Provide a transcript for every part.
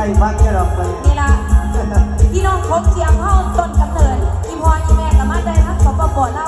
ได้พักแค่ดอกไปนี่ละพี่น้องพบเสียงเข้าต้นกำเนิดอีพ่ออีแม่กัมาได้ทักสปปเล่า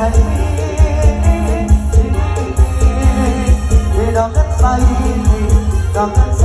ดอกกันไปดอกกัน